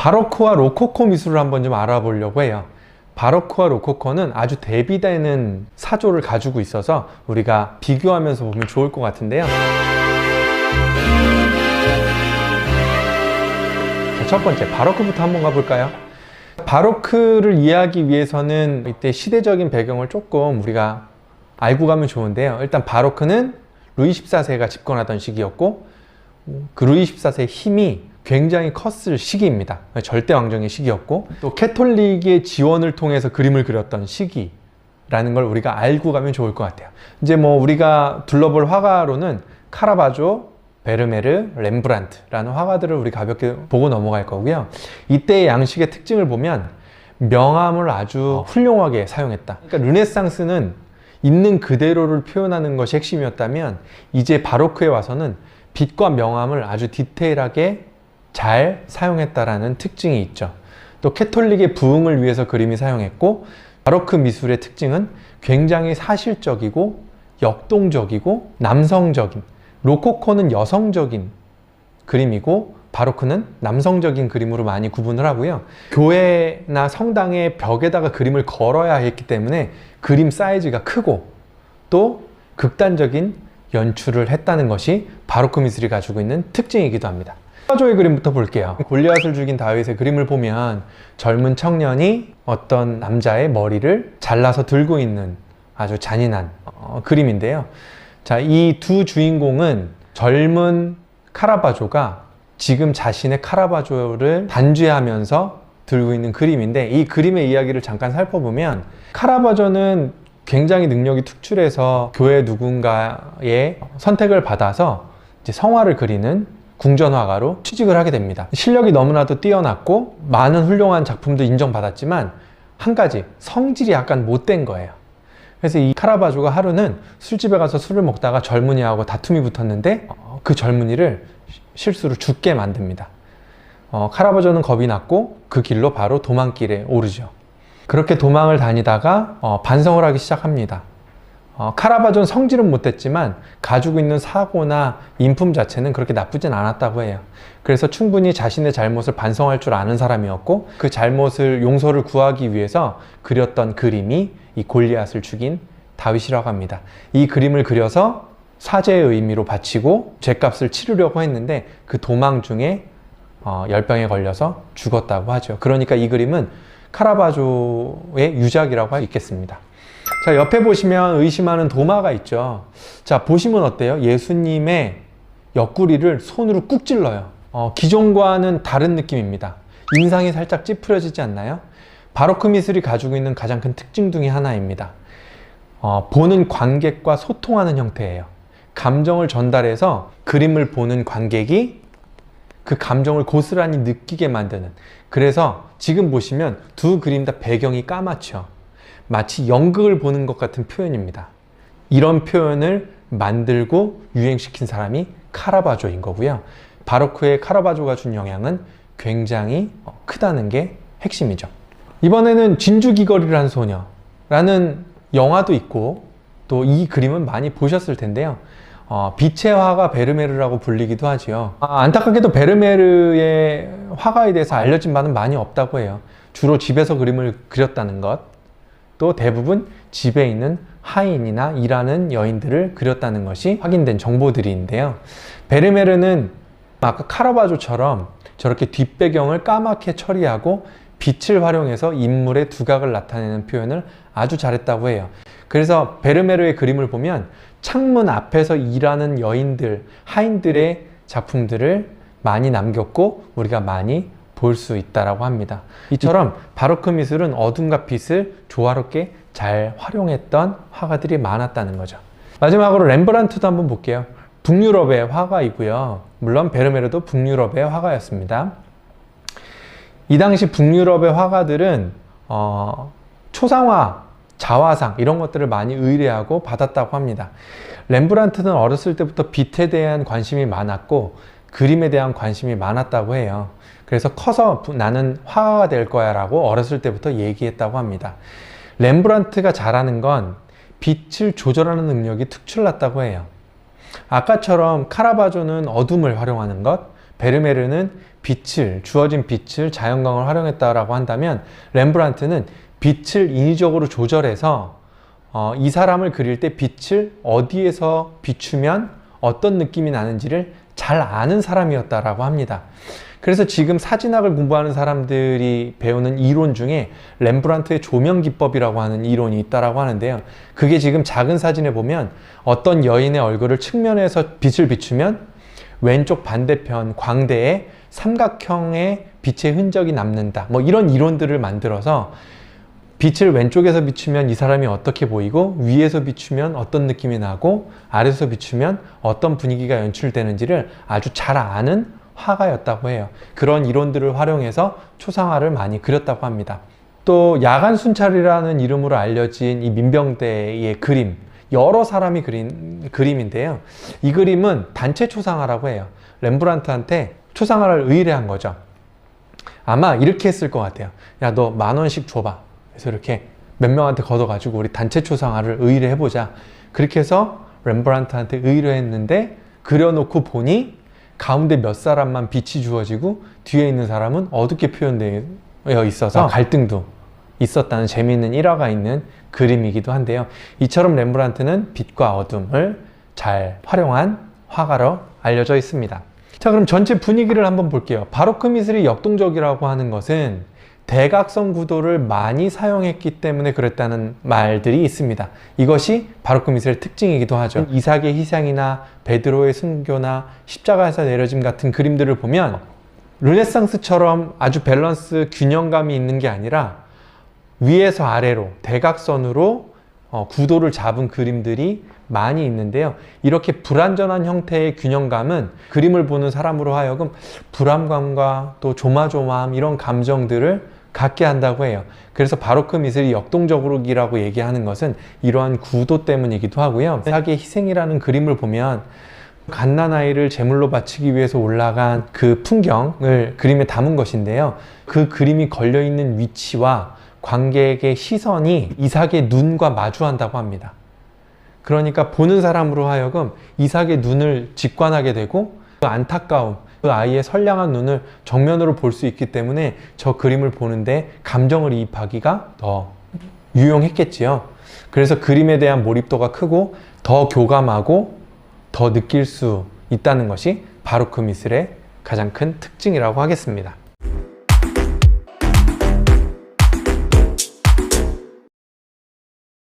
바로크와 로코코 미술을 한번 좀 알아보려고 해요. 바로크와 로코코는 아주 대비되는 사조를 가지고 있어서 우리가 비교하면서 보면 좋을 것 같은데요. 자, 첫 번째 바로크부터 한번 가볼까요? 바로크를 이해하기 위해서는 이때 시대적인 배경을 조금 우리가 알고 가면 좋은데요. 일단 바로크는 루이 14세가 집권하던 시기였고 그 루이 14세의 힘이 굉장히 컸을 시기입니다. 절대 왕정의 시기였고 또 캐톨릭의 지원을 통해서 그림을 그렸던 시기라는 걸 우리가 알고 가면 좋을 것 같아요. 이제 뭐 우리가 둘러볼 화가로는 카라바조, 베르메르, 렘브란트라는 화가들을 우리 가볍게 보고 넘어갈 거고요. 이때의 양식의 특징을 보면 명암을 아주 훌륭하게 사용했다. 그러니까 르네상스는 있는 그대로를 표현하는 것이 핵심이었다면 이제 바로크에 와서는 빛과 명암을 아주 디테일하게 잘 사용했다라는 특징이 있죠. 또 캐톨릭의 부흥을 위해서 그림이 사용했고 바로크 미술의 특징은 굉장히 사실적이고 역동적이고 남성적인 로코코는 여성적인 그림이고 바로크는 남성적인 그림으로 많이 구분을 하고요. 교회나 성당의 벽에다가 그림을 걸어야 했기 때문에 그림 사이즈가 크고 또 극단적인 연출을 했다는 것이 바로크 미술이 가지고 있는 특징이기도 합니다. 카라바조의 그림부터 볼게요. 골리앗을 죽인 다윗의 그림을 보면 젊은 청년이 어떤 남자의 머리를 잘라서 들고 있는 아주 잔인한 어, 그림인데요. 자, 이 두 주인공은 젊은 카라바조가 지금 자신의 카라바조를 단죄하면서 들고 있는 그림인데 이 그림의 이야기를 잠깐 살펴보면 카라바조는 굉장히 능력이 특출해서 교회 누군가의 선택을 받아서 성화를 그리는 궁전화가로 취직을 하게 됩니다. 실력이 너무나도 뛰어났고 많은 훌륭한 작품도 인정받았지만 한 가지 성질이 약간 못된 거예요. 그래서 이 카라바조가 하루는 술집에 가서 술을 먹다가 젊은이하고 다툼이 붙었는데 어, 그 젊은이를 실수로 죽게 만듭니다. 어, 카라바조는 겁이 났고 그 길로 바로 도망길에 오르죠. 그렇게 도망을 다니다가 어, 반성을 하기 시작합니다. 어, 카라바조는 성질은 못했지만 가지고 있는 사고나 인품 자체는 그렇게 나쁘진 않았다고 해요. 그래서 충분히 자신의 잘못을 반성할 줄 아는 사람이었고 그 잘못을 용서를 구하기 위해서 그렸던 그림이 이 골리앗을 죽인 다윗이라고 합니다. 이 그림을 그려서 사죄의 의미로 바치고 죄값을 치르려고 했는데 그 도망 중에 어, 열병에 걸려서 죽었다고 하죠. 그러니까 이 그림은 카라바조의 유작이라고 할 수 있겠습니다. 자, 옆에 보시면 의심하는 도마가 있죠. 자, 보시면 어때요? 예수님의 옆구리를 손으로 꾹 찔러요. 어, 기존과는 다른 느낌입니다. 인상이 살짝 찌푸려지지 않나요? 바로크 미술이 가지고 있는 가장 큰 특징 중의 하나입니다. 어, 보는 관객과 소통하는 형태예요. 감정을 전달해서 그림을 보는 관객이 그 감정을 고스란히 느끼게 만드는. 그래서 지금 보시면 두 그림 다 배경이 까맣죠. 마치 연극을 보는 것 같은 표현입니다. 이런 표현을 만들고 유행시킨 사람이 카라바조인 거고요. 바로크의 카라바조가 준 영향은 굉장히 크다는 게 핵심이죠. 이번에는 진주귀걸이를 한 소녀라는 영화도 있고 또 이 그림은 많이 보셨을 텐데요. 어, 빛의 화가 베르메르라고 불리기도 하지요. 아, 안타깝게도 베르메르의 화가에 대해서 알려진 바는 많이 없다고 해요. 주로 집에서 그림을 그렸다는 것, 또 대부분 집에 있는 하인이나 일하는 여인들을 그렸다는 것이 확인된 정보들인데요. 베르메르는 아까 카라바조처럼 저렇게 뒷배경을 까맣게 처리하고 빛을 활용해서 인물의 두각을 나타내는 표현을 아주 잘했다고 해요. 그래서 베르메르의 그림을 보면 창문 앞에서 일하는 여인들, 하인들의 작품들을 많이 남겼고 우리가 많이 볼 수 있다라고 합니다. 이처럼 바로크 미술은 어둠과 빛을 조화롭게 잘 활용했던 화가들이 많았다는 거죠. 마지막으로 렘브란트도 한번 볼게요. 북유럽의 화가이고요. 물론 베르메르도 북유럽의 화가였습니다. 이 당시 북유럽의 화가들은 어, 초상화, 자화상 이런 것들을 많이 의뢰하고 받았다고 합니다. 렘브란트는 어렸을 때부터 빛에 대한 관심이 많았고 그림에 대한 관심이 많았다고 해요. 그래서 커서 나는 화가가 될 거야 라고 어렸을 때부터 얘기했다고 합니다. 렘브란트가 잘하는 건 빛을 조절하는 능력이 특출났다고 해요. 아까처럼 카라바조는 어둠을 활용하는 것, 베르메르는 빛을 주어진 빛을 자연광을 활용했다라고 한다면 렘브란트는 빛을 인위적으로 조절해서 어, 이 사람을 그릴 때 빛을 어디에서 비추면 어떤 느낌이 나는지를 잘 아는 사람이었다라고 합니다. 그래서 지금 사진학을 공부하는 사람들이 배우는 이론 중에 렘브란트의 조명 기법이라고 하는 이론이 있다라고 하는데요. 그게 지금 작은 사진에 보면 어떤 여인의 얼굴을 측면에서 빛을 비추면 왼쪽 반대편 광대에 삼각형의 빛의 흔적이 남는다. 뭐 이런 이론들을 만들어서 빛을 왼쪽에서 비추면 이 사람이 어떻게 보이고 위에서 비추면 어떤 느낌이 나고 아래에서 비추면 어떤 분위기가 연출되는지를 아주 잘 아는 화가였다고 해요. 그런 이론들을 활용해서 초상화를 많이 그렸다고 합니다. 또 야간 순찰이라는 이름으로 알려진 이 민병대의 그림, 여러 사람이 그린 그림인데요. 이 그림은 단체 초상화라고 해요. 렘브란트한테 초상화를 의뢰한 거죠. 아마 이렇게 했을 것 같아요. 야, 너 만 원씩 줘봐. 그래서 이렇게 몇 명한테 걷어가지고 우리 단체 초상화를 의뢰해보자. 그렇게 해서 렘브란트한테 의뢰했는데 그려놓고 보니 가운데 몇 사람만 빛이 주어지고 뒤에 있는 사람은 어둡게 표현되어 있어서 갈등도 있었다는 재미있는 일화가 있는 그림이기도 한데요. 이처럼 렘브란트는 빛과 어둠을 잘 활용한 화가로 알려져 있습니다. 자, 그럼 전체 분위기를 한번 볼게요. 바로크 미술이 역동적이라고 하는 것은 대각선 구도를 많이 사용했기 때문에 그랬다는 말들이 있습니다. 이것이 바로크 미술의 특징이기도 하죠. 이삭의 희생이나 베드로의 순교나 십자가에서 내려짐 같은 그림들을 보면 르네상스처럼 아주 밸런스 균형감이 있는 게 아니라 위에서 아래로 대각선으로 어, 구도를 잡은 그림들이 많이 있는데요. 이렇게 불완전한 형태의 균형감은 그림을 보는 사람으로 하여금 불안감과 또 조마조마함 이런 감정들을 갖게 한다고 해요. 그래서 바로크 미술이 역동적이라고 얘기하는 것은 이러한 구도 때문이기도 하고요. 사기의 희생이라는 그림을 보면 갓난아이를 제물로 바치기 위해서 올라간 그 풍경을 그림에 담은 것인데요. 그 그림이 걸려있는 위치와 관객의 시선이 이삭의 눈과 마주한다고 합니다. 그러니까 보는 사람으로 하여금 이삭의 눈을 직관하게 되고 그 안타까움, 그 아이의 선량한 눈을 정면으로 볼 수 있기 때문에 저 그림을 보는데 감정을 이입하기가 더 유용했겠지요. 그래서 그림에 대한 몰입도가 크고 더 교감하고 더 느낄 수 있다는 것이 바로크 미술의 가장 큰 특징이라고 하겠습니다.